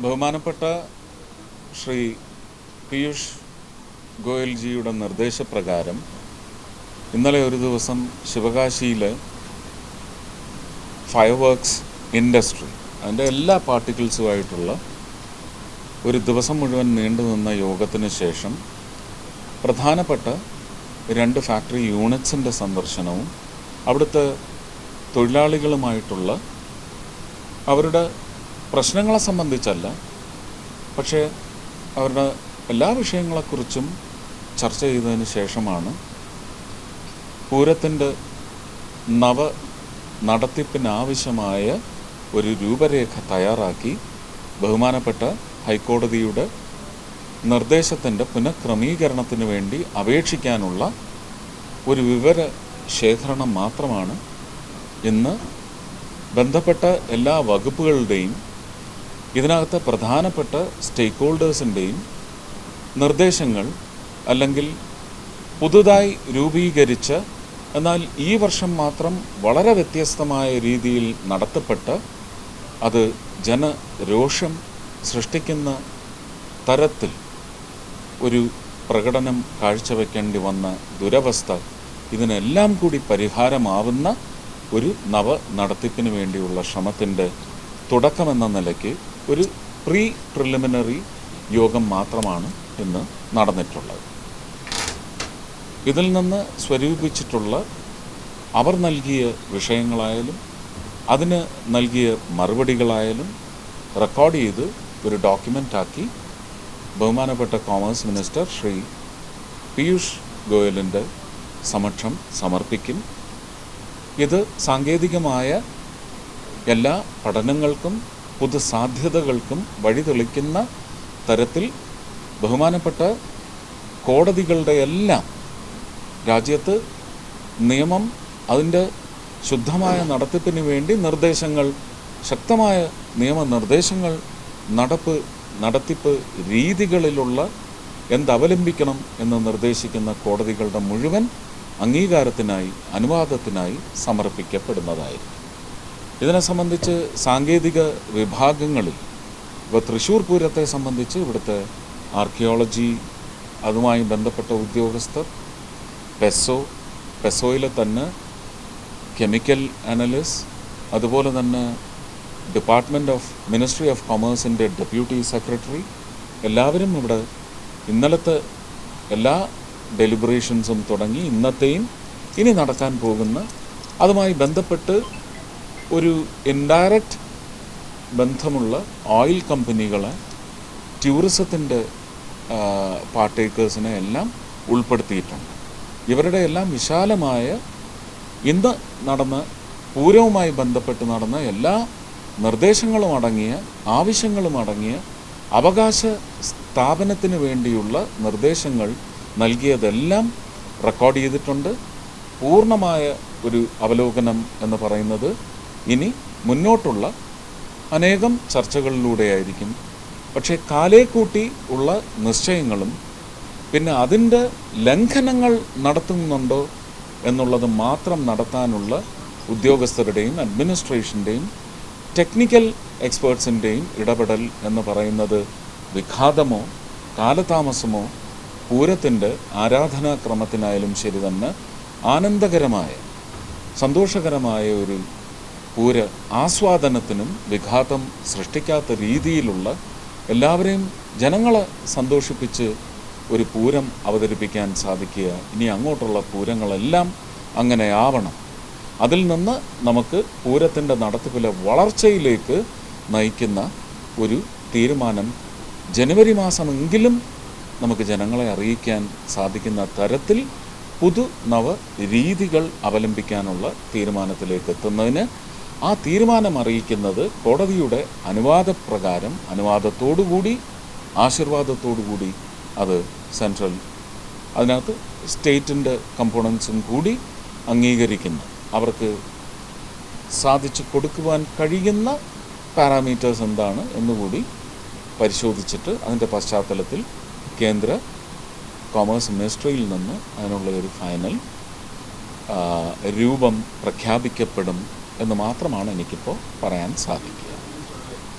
ബഹുമാനപ്പെട്ട ശ്രീ പീയൂഷ് ഗോയൽജിയുടെ നിർദ്ദേശപ്രകാരം ഇന്നലെ ഒരു ദിവസം ശിവകാശിയിൽ ഫയർ വർക്ക്സ് ഇൻഡസ്ട്രി അതിന്റെ എല്ലാ പാർട്ടിക്കിൾസുമായിട്ടുള്ള ഒരു ദിവസം മുഴുവൻ നീണ്ടുനിന്ന യോഗത്തിന് ശേഷം പ്രധാനപ്പെട്ട രണ്ട് ഫാക്ടറി യൂണിറ്റ്സിന്റെ സന്ദർശനവും അവിടുത്തെ തൊഴിലാളികളുമായിട്ടുള്ള അവരുടെ പ്രശ്നങ്ങളെ സംബന്ധിച്ചല്ല. പക്ഷേ അവരുടെ എല്ലാ വിഷയങ്ങളെക്കുറിച്ചും ചർച്ച ചെയ്തതിന് ശേഷമാണ് പൂരത്തിന്റെ നവ നടത്തിപ്പിനാവശ്യമായ ഒരു രൂപരേഖ തയ്യാറാക്കി ബഹുമാനപ്പെട്ട ഹൈക്കോടതിയുടെ നിർദ്ദേശത്തിന്റെ പുനഃക്രമീകരണത്തിന് വേണ്ടി അപേക്ഷിക്കാനുള്ള ഒരു വിവര ശേഖരണം മാത്രമാണ് ഇന്ന് ബന്ധപ്പെട്ട എല്ലാ വകുപ്പുകളുടെയും ഇതിനകത്ത് പ്രധാനപ്പെട്ട സ്റ്റേക്ക് ഹോൾഡേഴ്സിന്റെയും നിർദ്ദേശങ്ങൾ അല്ലെങ്കിൽ പുതുതായി രൂപീകരിച്ച് എന്നാൽ ഈ വർഷം മാത്രം വളരെ വ്യത്യസ്തമായ രീതിയിൽ നടത്തപ്പെട്ട് അത് ജനരോഷം സൃഷ്ടിക്കുന്ന തരത്തിൽ ഒരു പ്രകടനം കാഴ്ചവെക്കേണ്ടി വന്ന ദുരവസ്ഥ ഇതിനെല്ലാം കൂടി പരിഹാരമാവുന്ന ഒരു നവ നടത്തിപ്പിന് വേണ്ടിയുള്ള ശ്രമത്തിന്റെ തുടക്കമെന്ന നിലയ്ക്ക് ഒരു പ്രീ പ്രിലിമിനറി യോഗം മാത്രമാണ് ഇന്ന് നടന്നിട്ടുള്ളത്. ഇതിൽ നിന്ന് സ്വരൂപിച്ചിട്ടുള്ള അവർ നൽകിയ വിഷയങ്ങളായാലും അതിന് നൽകിയ മറുപടികളായാലും റെക്കോർഡ് ചെയ്ത് ഒരു ഡോക്യുമെന്റാക്കി ബഹുമാനപ്പെട്ട കോമേഴ്സ് മിനിസ്റ്റർ ശ്രീ പീയൂഷ് ഗോയലിന്റെ സമക്ഷം സമർപ്പിക്കും. ഇത് സാങ്കേതികമായ എല്ലാ പഠനങ്ങൾക്കും പുതു സാധ്യതകൾക്കും വഴിതെളിക്കുന്ന തരത്തിൽ ബഹുമാനപ്പെട്ട കോടതികളുടെ എല്ലാം രാജ്യത്ത് നിയമം അതിന്റെ ശുദ്ധമായ നടത്തിപ്പിന് വേണ്ടി നിർദ്ദേശങ്ങൾ ശക്തമായ നിയമനിർദ്ദേശങ്ങൾ നടപ്പ് നടത്തിപ്പ് രീതികളിലുള്ള എന്തവലംബിക്കണം എന്ന് നിർദ്ദേശിക്കുന്ന കോടതികളുടെ മുഴുവൻ അംഗീകാരത്തിനായി അനുവാദത്തിനായി സമർപ്പിക്കപ്പെടുന്നതായിരിക്കും. ഇതിനെ സംബന്ധിച്ച് സാങ്കേതിക വിഭാഗങ്ങളിൽ ഇപ്പോൾ തൃശ്ശൂർ പൂരത്തെ സംബന്ധിച്ച് ഇവിടുത്തെ ആർക്കിയോളജി അതുമായി ബന്ധപ്പെട്ട ഉദ്യോഗസ്ഥർ പെസോ പെസോയിലെ തന്നെ കെമിക്കൽ അനലിസ്റ്റ് അതുപോലെ തന്നെ ഡിപ്പാർട്ട്മെന്റ് ഓഫ് മിനിസ്ട്രി ഓഫ് കൊമേഴ്സിന്റെ ഡെപ്യൂട്ടി സെക്രട്ടറി എല്ലാവരും ഇവിടെ ഇന്നലത്തെ എല്ലാ ഡെലിബറേഷൻസും തുടങ്ങി ഇന്നത്തെയും ഇനി നടക്കാൻ പോകുന്ന അതുമായി ബന്ധപ്പെട്ട് ഒരു ഇൻഡയറക്റ്റ് ബന്ധമുള്ള ഓയിൽ കമ്പനികളെ ടൂറിസത്തിന്റെ പാർട്ടേക്കേഴ്സിനെ എല്ലാം ഉൾപ്പെടുത്തിയിട്ടുണ്ട്. ഇവരുടെ എല്ലാം വിശാലമായ ഇന്ന് നടന്ന പൂരവുമായി ബന്ധപ്പെട്ട് നടന്ന എല്ലാ നിർദ്ദേശങ്ങളും അടങ്ങിയ ആവശ്യങ്ങളും അടങ്ങിയ അവകാശ സ്ഥാപനത്തിന് വേണ്ടിയുള്ള നിർദ്ദേശങ്ങൾ നൽകിയതെല്ലാം റെക്കോർഡ് ചെയ്തിട്ടുണ്ട്. പൂർണമായ ഒരു അവലോകനം എന്ന് പറയുന്നത് ഇനി മുന്നോട്ടുള്ള അനേകം ചർച്ചകളിലൂടെയായിരിക്കും. പക്ഷേ കാലേക്കൂട്ടി ഉള്ള നിശ്ചയങ്ങളും പിന്നെ അതിന്റെ ലംഘനങ്ങൾ നടത്തുന്നുണ്ടോ എന്നുള്ളത് മാത്രം നടത്താനുള്ള ഉദ്യോഗസ്ഥരുടെയും അഡ്മിനിസ്ട്രേഷന്റെയും ടെക്നിക്കൽ എക്സ്പേർട്സിന്റെയും ഇടപെടൽ എന്ന് പറയുന്നത് വിഘാതമോ കാലതാമസമോ പൂരത്തിന്റെ ആരാധനാക്രമത്തിനായാലും ശരി തന്നെ ആനന്ദകരമായ സന്തോഷകരമായ ഒരു പൂര ആസ്വാദനത്തിനും വിഘാതം സൃഷ്ടിക്കാത്ത രീതിയിലുള്ള എല്ലാവരെയും ജനങ്ങളെ സന്തോഷിപ്പിച്ച് ഒരു പൂരം അവതരിപ്പിക്കാൻ സാധിക്കുക. ഇനി അങ്ങോട്ടുള്ള പൂരങ്ങളെല്ലാം അങ്ങനെ ആവണം. അതിൽ നിന്ന് നമുക്ക് പൂരത്തിന്റെ നടത്തിപ്പിലെ വളർച്ചയിലേക്ക് നയിക്കുന്ന ഒരു തീരുമാനം ജനുവരി മാസമെങ്കിലും നമുക്ക് ജനങ്ങളെ അറിയിക്കാൻ സാധിക്കുന്ന തരത്തിൽ പുതു നവ രീതികൾ അവലംബിക്കാനുള്ള തീരുമാനത്തിലേക്ക് എത്തുന്നതിന് ആ തീരുമാനം അറിയിക്കുന്നത് കോടതിയുടെ അനുവാദപ്രകാരം അനുവാദത്തോടുകൂടി ആശീർവാദത്തോടുകൂടി അത് സെൻട്രൽ അതിനകത്ത് സ്റ്റേറ്റിന്റെ കമ്പോണൻസും കൂടി അംഗീകരിക്കുന്നു. അവർക്ക് സാധിച്ചു കൊടുക്കുവാൻ കഴിയുന്ന പാരാമീറ്റേഴ്സ് എന്താണ് എന്നുകൂടി പരിശോധിച്ചിട്ട് അതിന്റെ പശ്ചാത്തലത്തിൽ കേന്ദ്ര കോമേഴ്സ് മിനിസ്ട്രിയിൽ നിന്ന് അതിനുള്ള ഒരു ഫൈനൽ രൂപം പ്രഖ്യാപിക്കപ്പെടും എന്ന് മാത്രമാണ് എനിക്കിപ്പോൾ പറയാൻ സാധിക്കുക.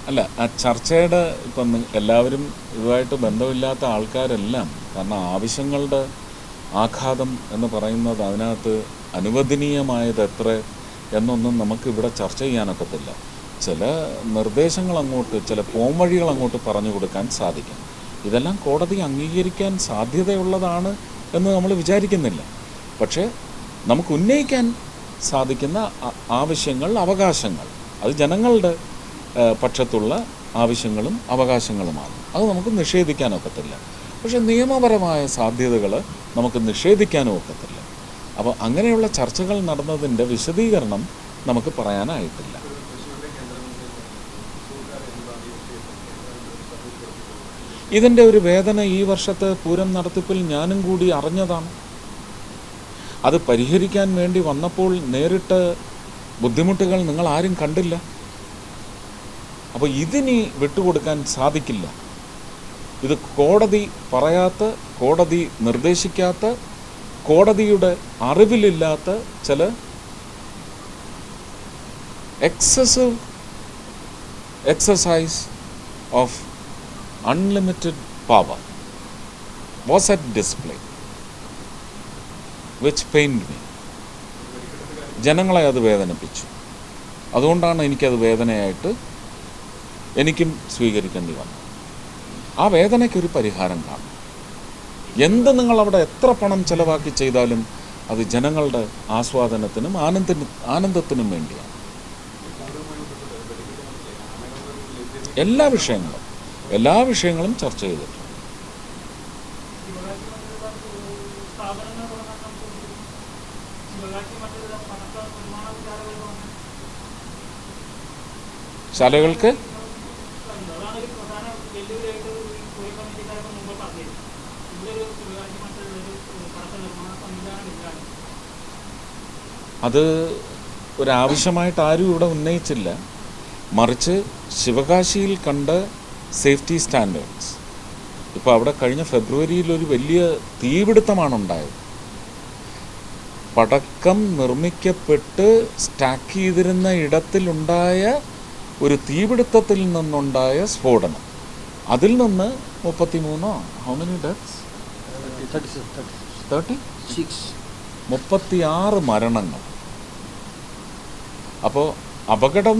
അല്ല ആ ചർച്ചയുടെ ഇപ്പം എല്ലാവരും ഇതുമായിട്ട് ബന്ധമില്ലാത്ത ആൾക്കാരെല്ലാം കാരണം ആവശ്യങ്ങളുടെ ആഘാതം എന്ന് പറയുന്നത് അതിനകത്ത് അനുവദനീയമായത് എത്ര എന്നൊന്നും നമുക്കിവിടെ ചർച്ച ചെയ്യാനൊക്കത്തില്ല. ചില നിർദ്ദേശങ്ങൾ അങ്ങോട്ട് ചില പോംവഴികൾ അങ്ങോട്ട് പറഞ്ഞു കൊടുക്കാൻ സാധിക്കും. ഇതെല്ലാം കോടതി അംഗീകരിക്കാൻ സാധ്യതയുള്ളതാണ് എന്ന് നമ്മൾ വിചാരിക്കുന്നില്ല. പക്ഷേ നമുക്ക് ഉന്നയിക്കാൻ സാധിക്കുന്ന ആവശ്യങ്ങൾ അവകാശങ്ങൾ. അത് ജനങ്ങളുടെ പക്ഷത്തുള്ള ആവശ്യങ്ങളും അവകാശങ്ങളുമാണ്. അത് നമുക്ക് നിഷേധിക്കാനൊക്കത്തില്ല. പക്ഷെ നിയമപരമായ സാധ്യതകൾ നമുക്ക് നിഷേധിക്കാനും ഒക്കത്തില്ല അപ്പോൾ അങ്ങനെയുള്ള ചർച്ചകൾ നടന്നതിന്റെ വിശദീകരണം നമുക്ക് പറയാനായിട്ടില്ല. ഇതിന്റെ ഒരു വേദന ഈ വർഷത്തെ പൂരം നടത്തിപ്പിൽ ഞാനും കൂടി അറിഞ്ഞതാണ്. അത് പരിഹരിക്കാൻ വേണ്ടി വന്നപ്പോൾ നേരിട്ട് ബുദ്ധിമുട്ടുകൾ നിങ്ങൾ ആരും കണ്ടില്ല. അപ്പോൾ ഇതിനി വിട്ടുകൊടുക്കാൻ സാധിക്കില്ല. ഇത് കോടതി പറയാത്ത കോടതി നിർദ്ദേശിക്കാത്ത കോടതിയുടെ അറിവിലില്ലാത്ത ചില excessive exercise of unlimited power was at display which pained me ജനങ്ങളെ അത് വേദനിപ്പിച്ചു. അതുകൊണ്ടാണ് എനിക്കത് വേദനയായിട്ട് എനിക്കും സ്വീകരിക്കേണ്ടി വന്നത്. ആ വേദനയ്ക്കൊരു പരിഹാരം കാണും. എന്ത് നിങ്ങൾ അവിടെ എത്ര പണം ചെലവാക്കി ചെയ്താലും അത് ജനങ്ങളുടെ ആസ്വാദനത്തിനും ആനന്ദ ആനന്ദത്തിനും വേണ്ടിയാണ്. എല്ലാ വിഷയങ്ങളും എല്ലാ വിഷയങ്ങളും ചർച്ച ചെയ്തിട്ടുണ്ട്. സ്ഥാപനങ്ങൾ തുടങ്ങാൻ നമുക്ക് ശിവകാശി മറ്റൊരു പണക്ക നിർമ്മാണ വിചാരകൾ ശാലകൾക്ക് അത് ഒരാവശ്യമായിട്ട് ആരും ഇവിടെ ഉന്നയിച്ചില്ല. മറിച്ച് ശിവകാശിയിൽ കണ്ട സേഫ്റ്റി സ്റ്റാൻഡേർഡ്സ്. ഇപ്പോൾ അവിടെ കഴിഞ്ഞ ഫെബ്രുവരിയിൽ ഒരു വലിയ തീപിടുത്തമാണ് ഉണ്ടായത്. പടക്കം നിർമ്മിക്കപ്പെട്ട് സ്റ്റാക്ക് ചെയ്തിരുന്ന ഇടത്തിലുണ്ടായ ഒരു തീപിടുത്തത്തിൽ നിന്നുണ്ടായ സ്ഫോടനം. അതിൽ നിന്ന് മുപ്പത്തിമൂന്നോ? How many deaths thirty six മുപ്പത്തിയാറ് മരണങ്ങൾ. അപ്പോൾ അപകടം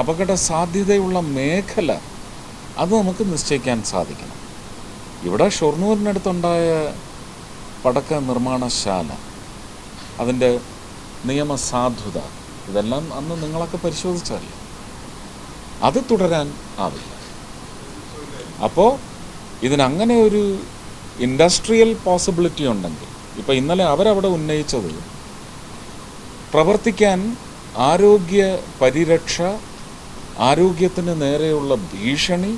അപകട സാധ്യതയുള്ള മേഖല അത് നമുക്ക് നിശ്ചയിക്കാൻ സാധിക്കണം. ഇവിടെ ഷൊർണൂരിനടുത്തുണ്ടായ പടക്ക നിർമ്മാണശാല അതിന്റെ നിയമസാധുത ഇതെല്ലാം അന്ന് നിങ്ങളൊക്കെ പരിശോധിച്ചറിയാം അത് തുടരാൻ ആവില്ല. അപ്പോൾ ഇതിനങ്ങനെ ഒരു ഇൻഡസ്ട്രിയൽ പോസിബിലിറ്റി ഉണ്ടെങ്കിൽ ഇപ്പോൾ ഇന്നലെ അവരവിടെ ഉന്നയിച്ചത് പ്രവർത്തിക്കാൻ ആരോഗ്യ പരിരക്ഷ ആരോഗ്യത്തിന് നേരെയുള്ള ഭീഷണി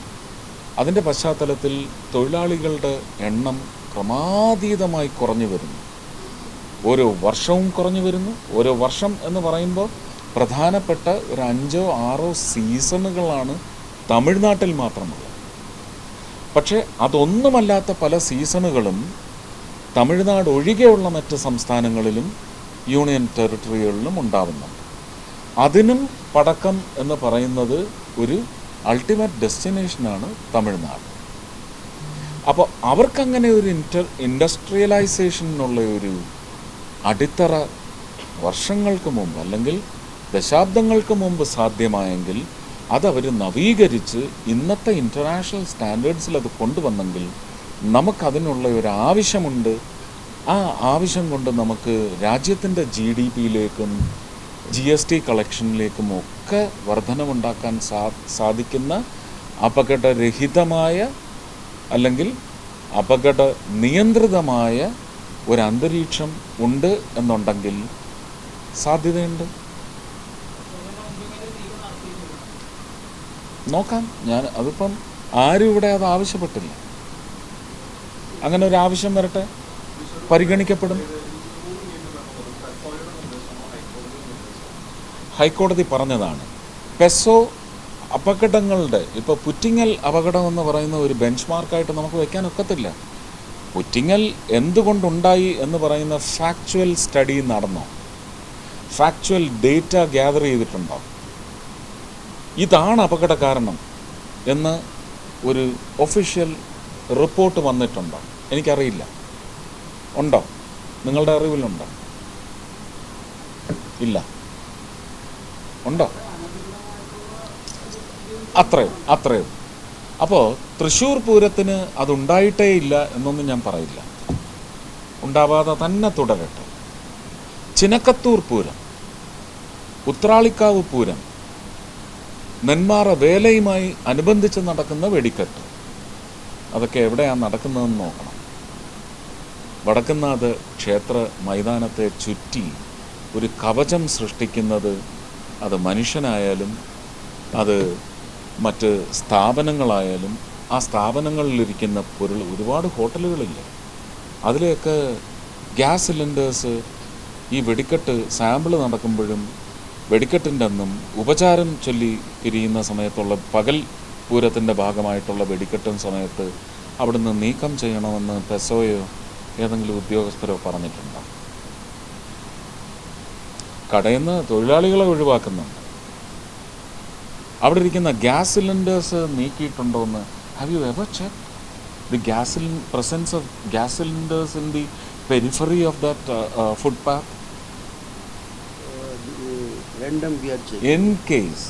അതിന്റെ പശ്ചാത്തലത്തിൽ തൊഴിലാളികളുടെ എണ്ണം ക്രമാതീതമായി കുറഞ്ഞു വരുന്നു. ഓരോ വർഷവും കുറഞ്ഞു വരുന്നു. ഓരോ വർഷം എന്ന് പറയുമ്പോൾ പ്രധാനപ്പെട്ട ഒരു അഞ്ചോ ആറോ സീസണുകളാണ് തമിഴ്നാട്ടിൽ മാത്രമുള്ളത്. പക്ഷേ അതൊന്നുമല്ലാത്ത പല സീസണുകളും തമിഴ്നാട് ഒഴികെയുള്ള മറ്റ് സംസ്ഥാനങ്ങളിലും യൂണിയൻ ടെറിട്ടറികളിലും ഉണ്ടാവുന്നുണ്ട്. അതിനും പടക്കം എന്ന് പറയുന്നത് ഒരു അൾട്ടിമേറ്റ് ഡെസ്റ്റിനേഷനാണ് തമിഴ്നാട്. അപ്പോൾ അവർക്കങ്ങനെ ഒരു ഇന്റർ ഇൻഡസ്ട്രിയലൈസേഷനുള്ള ഒരു അടിത്തറ വർഷങ്ങൾക്ക് മുമ്പ് അല്ലെങ്കിൽ ദശാബ്ദങ്ങൾക്ക് മുമ്പ് സാധ്യമായെങ്കിൽ അതവർ നവീകരിച്ച് ഇന്നത്തെ ഇന്റർനാഷണൽ സ്റ്റാൻഡേർഡ്സിൽ അത് കൊണ്ടുവന്നെങ്കിൽ നമുക്കതിനുള്ള ഒരു ആവശ്യമുണ്ട്. ആ ആവശ്യം കൊണ്ട് നമുക്ക് രാജ്യത്തിന്റെ ജി ഡി പിയിലേക്കും ജി എസ് ടി കളക്ഷനിലേക്കും ഒക്കെ വർധനമുണ്ടാക്കാൻ സാ സാധിക്കുന്ന അപകടരഹിതമായ അല്ലെങ്കിൽ അപകട നിയന്ത്രിതമായ ഒരു അന്തരീക്ഷം ഉണ്ട് എന്നുണ്ടെങ്കിൽ സാധ്യതയുണ്ട്. നോക്കാം. ഞാൻ അതിപ്പം ആരും ഇവിടെ അത് ആവശ്യപ്പെട്ടില്ല. അങ്ങനെ ഒരു ആവശ്യം വരട്ടെ. പരിഗണിക്കപ്പെടും. ഹൈക്കോടതി പറഞ്ഞതാണ്. പെസോ അപകടങ്ങളുടെ ഇപ്പോൾ പുറ്റിങ്ങൽ അപകടം എന്ന് പറയുന്ന ഒരു ബെഞ്ച് മാർക്കായിട്ട് നമുക്ക് വെക്കാൻ ഒക്കത്തില്ല. പുറ്റിങ്ങൽ എന്തുകൊണ്ടുണ്ടായി എന്ന് പറയുന്ന ഫാക്ച്വൽ സ്റ്റഡി നടന്നോ? ഫാക്ച്വൽ ഡേറ്റ ഗ്യാദർ ചെയ്തിട്ടുണ്ടോ? ഇതാണ് അപകട കാരണം എന്ന് ഒരു ഒഫീഷ്യൽ റിപ്പോർട്ട് വന്നിട്ടുണ്ടോ? എനിക്കറിയില്ല. ഉണ്ടോ? നിങ്ങളുടെ അറിവിലുണ്ടോ? ഇല്ല. ഉണ്ടോ? അത്രയും അത്രയും. അപ്പോൾ തൃശ്ശൂർ പൂരത്തിന് അതുണ്ടായിട്ടേ ഇല്ല എന്നൊന്നും ഞാൻ പറയില്ല. ഉണ്ടാവാതെ തന്നെ തുടരട്ടെ. ചിനക്കത്തൂർ പൂരം ഉത്രാളിക്കാവ് പൂരം നെന്മാറ വേലയുമായി അനുബന്ധിച്ച് നടക്കുന്ന വെടിക്കെട്ട്. അതൊക്കെ എവിടെയാണ് നടക്കുന്നതെന്ന് നോക്കണം. വടക്കുന്നാഥ് ക്ഷേത്ര മൈതാനത്തെ ചുറ്റി ഒരു കവചം സൃഷ്ടിക്കുന്നത് അത് മനുഷ്യനായാലും അത് മറ്റ് സ്ഥാപനങ്ങളായാലും ആ സ്ഥാപനങ്ങളിലിരിക്കുന്ന പൊരുൾ ഒരുപാട് ഹോട്ടലുകളില്ലേ. അതിലെയൊക്കെ ഗ്യാസ് സിലിണ്ടേഴ്സ് ഈ വെടിക്കെട്ട് സാമ്പിൾ നടക്കുമ്പോഴും വെടിക്കെട്ടിന്റെ അന്നും ഉപചാരം ചൊല്ലി പിരിയുന്ന സമയത്തുള്ള പകൽ പൂരത്തിന്റെ ഭാഗമായിട്ടുള്ള വെടിക്കെട്ടും സമയത്ത് അവിടുന്ന് നീക്കം ചെയ്യണമെന്ന് പെസോയോ ഏതെങ്കിലും ഉദ്യോഗസ്ഥരോ പറഞ്ഞിട്ടുണ്ടോ? കടയിൽ നിന്ന് തൊഴിലാളികളെ ഒഴിവാക്കുന്നുണ്ട് അവിടെ ഇരിക്കുന്ന ഗ്യാസ് സിലിണ്ടേഴ്സ് നീക്കിയിട്ടുണ്ടോ എന്ന് have you ever check the gas presence of gas cylinders in the periphery of that footpath in case in case.